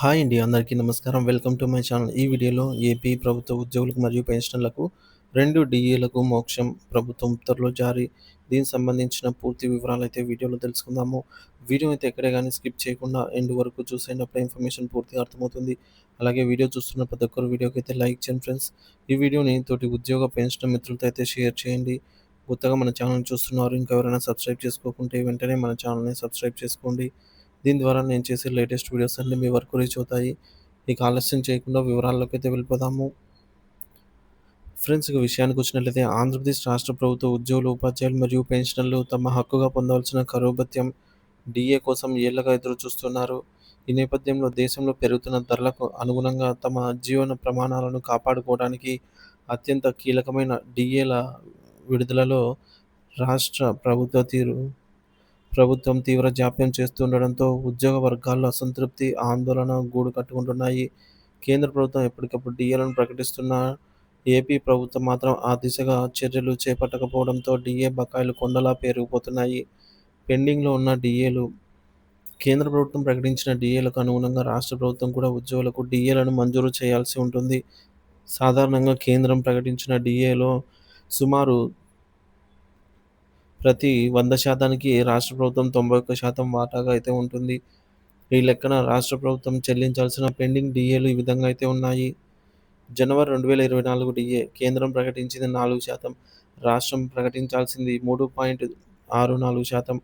Hi అండి అందరికీ నమస్కారం. Welcome to my channel. ఈ వీడియోలో ఏపీ ప్రభుత్వ ఉద్యోగులకు మరియు పెన్షనర్లకు రెండు డిఏలకు మోక్షం ప్రభుత్వం ఉత్తర్వులు జారీ. దీనికి సంబంధించిన పూర్తి వివరాలు అయితే వీడియోలో తెలుసుకుందాము. వీడియో అయితే ఎక్కడే కానీ స్కిప్ చేయకుండా ఎండ్ వరకు చూసేటప్పుడు ఇన్ఫర్మేషన్ పూర్తిగా అర్థమవుతుంది. అలాగే వీడియో చూస్తున్న ప్రతి ఒక్కరు వీడియోకి అయితే లైక్ చేయండి ఫ్రెండ్స్. ఈ వీడియోని తోటి ఉద్యోగ పెన్షన్ మిత్రులతో అయితే షేర్ చేయండి. కొత్తగా మన ఛానల్ చూస్తున్నారు ఇంకా ఎవరైనా సబ్స్క్రైబ్ చేసుకోకుంటే వెంటనే మన ఛానల్ని సబ్స్క్రైబ్ చేసుకోండి. దీని ద్వారా నేను చేసే లేటెస్ట్ వీడియోస్ అన్నీ మీ వరకు రీచ్ అవుతాయి. ఇక ఆలస్యం చేయకుండా వివరాల్లోకి అయితే వెళ్ళిపోదాము. ఫ్రెండ్స్ ఇక విషయానికి వచ్చినట్లయితే ఆంధ్రప్రదేశ్ రాష్ట్ర ప్రభుత్వ ఉద్యోగులు ఉపాధ్యాయులు మరియు పెన్షనర్లు తమ హక్కుగా పొందవలసిన కరువు భత్యం డిఏ కోసం ఏళ్ళగా ఎదురు చూస్తున్నారు ఈ నేపథ్యంలో దేశంలో పెరుగుతున్న ధరలకు అనుగుణంగా తమ జీవన ప్రమాణాలను కాపాడుకోవడానికి అత్యంత కీలకమైన డిఏల విడుదలలో రాష్ట్ర ప్రభుత్వ తీరు ప్రభుత్వం తీవ్ర జాప్యం చేస్తుండడంతో ఉద్యోగ వర్గాల్లో అసంతృప్తి ఆందోళన గూడు కట్టుకుంటున్నాయి. కేంద్ర ప్రభుత్వం ఎప్పటికప్పుడు డిఏలను ప్రకటిస్తున్న ఏపీ ప్రభుత్వం మాత్రం ఆ దిశగా చర్యలు చేపట్టకపోవడంతో డిఏ బకాయిలు కొండలా పెరిగిపోతున్నాయి పెండింగ్లో ఉన్న డిఏలు కేంద్ర ప్రభుత్వం ప్రకటించిన డిఏలకు అనుగుణంగా రాష్ట్ర ప్రభుత్వం కూడా ఉద్యోగులకు డిఏలను మంజూరు చేయాల్సి ఉంటుంది. సాధారణంగా కేంద్రం ప్రకటించిన డిఏలో సుమారు ప్రతి వంద శాతానికి రాష్ట్ర ప్రభుత్వం తొంభై ఒక్క శాతం వాటాగా అయితే ఉంటుంది. ఈ లెక్కన రాష్ట్ర ప్రభుత్వం చెల్లించాల్సిన పెండింగ్ డిఏలు ఈ విధంగా అయితే ఉన్నాయి. జనవరి రెండు వేల ఇరవై నాలుగు డిఏ కేంద్రం ప్రకటించింది నాలుగు శాతం రాష్ట్రం ప్రకటించాల్సింది మూడు పాయింట్ ఆరు నాలుగు శాతం.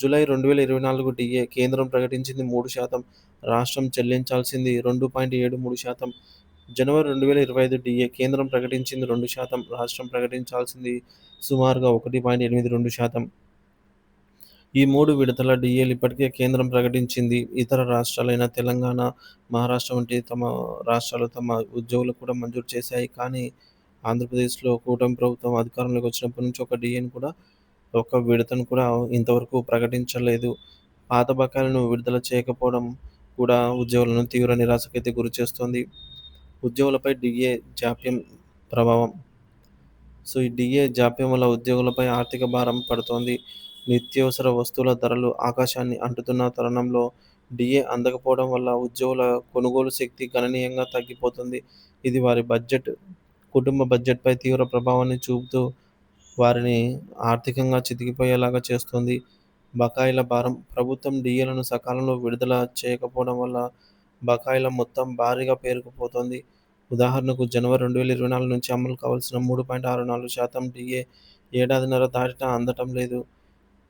జూలై రెండు వేల ఇరవై నాలుగు డిఏ కేంద్రం ప్రకటించింది మూడు శాతం రాష్ట్రం చెల్లించాల్సింది రెండు పాయింట్ ఏడు మూడు శాతం. జనవరి రెండు వేల ఇరవై ఐదు డిఏ కేంద్రం ప్రకటించింది రెండు శాతం రాష్ట్రం ప్రకటించాల్సింది సుమారుగా ఒకటి పాయింట్ ఎనిమిది రెండు శాతం. ఈ మూడు విడతల డిఏలు ఇప్పటికే కేంద్రం ప్రకటించింది. ఇతర రాష్ట్రాలైన తెలంగాణ మహారాష్ట్ర వంటి తమ రాష్ట్రాలు తమ ఉద్యోగులకు కూడా మంజూరు చేశాయి. కానీ ఆంధ్రప్రదేశ్లో కూటమి ప్రభుత్వం అధికారంలోకి వచ్చినప్పటి నుంచి ఒక డిఏని కూడా ఒక విడతను కూడా ఇంతవరకు ప్రకటించలేదు. పాత బకాయిలను విడుదల చేయకపోవడం కూడా ఉద్యోగులను తీవ్ర నిరాశకైతే గురి చేస్తోంది ఉద్యోగులపై డిఏ జాప్యం ప్రభావం. సో ఈ డిఏ జాప్యం వల్ల ఉద్యోగులపై ఆర్థిక భారం పడుతోంది. నిత్యవసర వస్తువుల ధరలు ఆకాశాన్ని అంటుతున్న తరుణంలో డిఏ అందకపోవడం వల్ల ఉద్యోగుల కొనుగోలు శక్తి గణనీయంగా తగ్గిపోతుంది. ఇది వారి బడ్జెట్ కుటుంబ బడ్జెట్పై తీవ్ర ప్రభావాన్ని చూపుతూ వారిని ఆర్థికంగా చితికిపోయేలాగా చేస్తుంది. బకాయిల భారం ప్రభుత్వం డిఏలను సకాలంలో విడుదల చేయకపోవడం వల్ల బకాయిల మొత్తం భారీగా పేరుకుపోతోంది. ఉదాహరణకు జనవరి రెండు వేల ఇరవై నాలుగు నుంచి అమలు కావాల్సిన మూడు పాయింట్ ఆరు నాలుగు శాతం డిఏ ఏడాదిన్నర దాటినా అందటం లేదు.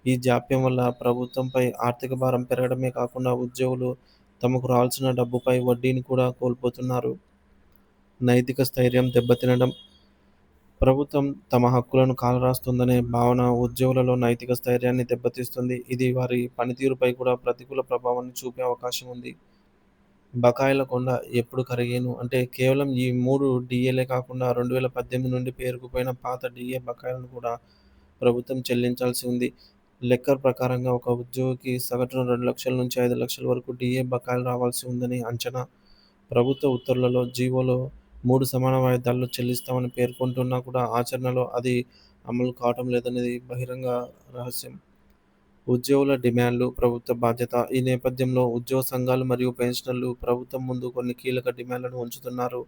ఈ జాప్యం వల్ల ప్రభుత్వంపై ఆర్థిక భారం పెరగడమే కాకుండా ఉద్యోగులు తమకు రావాల్సిన డబ్బుపై వడ్డీని కూడా కోల్పోతున్నారు. నైతిక స్థైర్యం దెబ్బతినడం. ప్రభుత్వం తమ హక్కులను కాలరాస్తుందనే భావన ఉద్యోగులలో నైతిక స్థైర్యాన్ని దెబ్బతీస్తుంది. ఇది వారి పనితీరుపై కూడా ప్రతికూల ప్రభావాన్ని చూపే అవకాశం ఉంది. బకాయిల కొండ ఎప్పుడు కరిగేను? అంటే కేవలం ఈ మూడు డిఏలే కాకుండా రెండు వేల పద్దెనిమిది నుండి పేరుకుపోయిన పాత డిఏ బకాయిలను కూడా ప్రభుత్వం చెల్లించాల్సి ఉంది. లెక్కర్ ప్రకారంగా ఒక ఉద్యోగికి సగటున రెండు లక్షల నుంచి ఐదు లక్షల వరకు డిఏ బకాయిలు రావాల్సి ఉందని అంచనా. ప్రభుత్వ ఉత్తర్వులలో జీవోలో మూడు సమాన వాయిదాల్లో చెల్లిస్తామని పేర్కొంటున్నా కూడా ఆచరణలో అది అమలు కావటం లేదనేది బహిరంగ రహస్యం. ఉద్యోగుల డిమాండ్లు ప్రభుత్వ బాధ్యత ఈ నేపథ్యంలో ఉద్యోగ సంఘాలు మరియు పెన్షనర్లు ప్రభుత్వం ముందు కొన్ని కీలక డిమాండ్లను ఉంచుతున్నారు.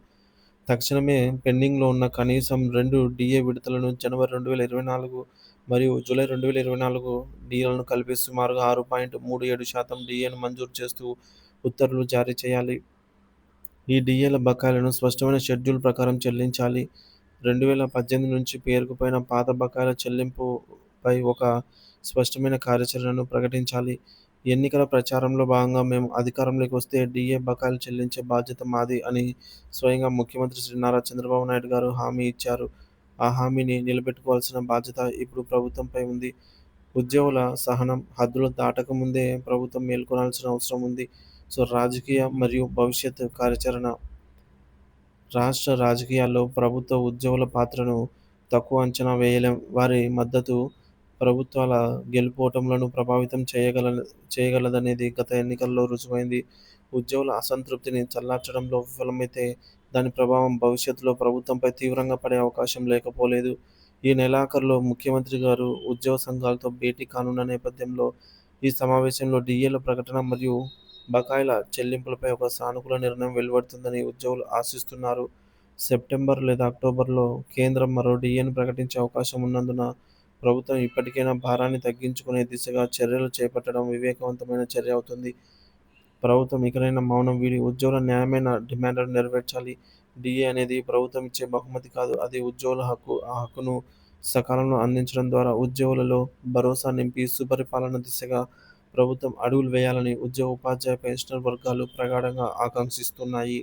తక్షణమే పెండింగ్లో ఉన్న కనీసం రెండు డిఏ విడతలను జనవరి రెండు వేల ఇరవై నాలుగు మరియు జూలై రెండు వేల ఇరవై నాలుగు డిఏలను కలిపి సుమారుగా ఆరు పాయింట్ మూడు ఏడు శాతం డిఏను మంజూరు చేస్తూ ఉత్తర్వులు జారీ చేయాలి. ఈ డిఏల బకాయిలను స్పష్టమైన షెడ్యూల్ ప్రకారం చెల్లించాలి. రెండు వేల పద్దెనిమిది నుంచి పేరుకుపోయిన పాత బకాయిల చెల్లింపు పై ఒక స్పష్టమైన కార్యాచరణను ప్రకటించాలి. ఎన్నికల ప్రచారంలో భాగంగా మేము అధికారంలోకి వస్తే డిఏ బకాయిలు చెల్లించే బాధ్యత మాది అని స్వయంగా ముఖ్యమంత్రి శ్రీ నారా చంద్రబాబు నాయుడు గారు హామీ ఇచ్చారు. ఆ హామీని నిలబెట్టుకోవాల్సిన బాధ్యత ఇప్పుడు ప్రభుత్వంపై ఉంది. ఉద్యోగుల సహనం హద్దులు దాటకముందే ప్రభుత్వం మేల్కొనాల్సిన అవసరం ఉంది. సో రాజకీయ మరియు భవిష్యత్ కార్యాచరణ. రాష్ట్ర రాజకీయాల్లో ప్రభుత్వ ఉద్యోగుల పాత్రను తక్కువ అంచనా వేయలేం. వారి మద్దతు ప్రభుత్వాల గెలుపోటములను ప్రభావితం చేయగల చేయగలదనేది గత ఎన్నికల్లో రుజువైంది ఉద్యోగుల అసంతృప్తిని చల్లార్చడంలో విఫలమైతే దాని ప్రభావం భవిష్యత్తులో ప్రభుత్వంపై తీవ్రంగా పడే అవకాశం లేకపోలేదు ఈ నెలాఖరులో ముఖ్యమంత్రి గారు ఉద్యోగ సంఘాలతో భేటీ కానున్న నేపథ్యంలో ఈ సమావేశంలో డిఏల ప్రకటన మరియు బకాయిల చెల్లింపులపై ఒక సానుకూల నిర్ణయం వెలువడుతుందని ఉద్యోగులు ఆశిస్తున్నారు. సెప్టెంబర్ లేదా అక్టోబర్లో కేంద్రం మరో డిఏను ప్రకటించే అవకాశం ఉన్నందున ప్రభుత్వం ఇప్పటికైనా భారాన్ని తగ్గించుకునే దిశగా చర్యలు చేపట్టడం వివేకవంతమైన చర్య అవుతుంది. ప్రభుత్వం ఇకనైనా మౌనం వీడి ఉద్యోగుల న్యాయమైన డిమాండ్లను నెరవేర్చాలి. డిఏ అనేది ప్రభుత్వం ఇచ్చే బహుమతి కాదు. అది ఉద్యోగుల హక్కు. ఆ హక్కును సకాలంలో అందించడం ద్వారా ఉద్యోగులలో భరోసా నింపి సుపరిపాలన దిశగా ప్రభుత్వం అడుగులు వేయాలని ఉద్యోగ, ఉపాధ్యాయ, పెన్షనర్ వర్గాలు ప్రగాఢంగా ఆకాంక్షిస్తున్నాయి.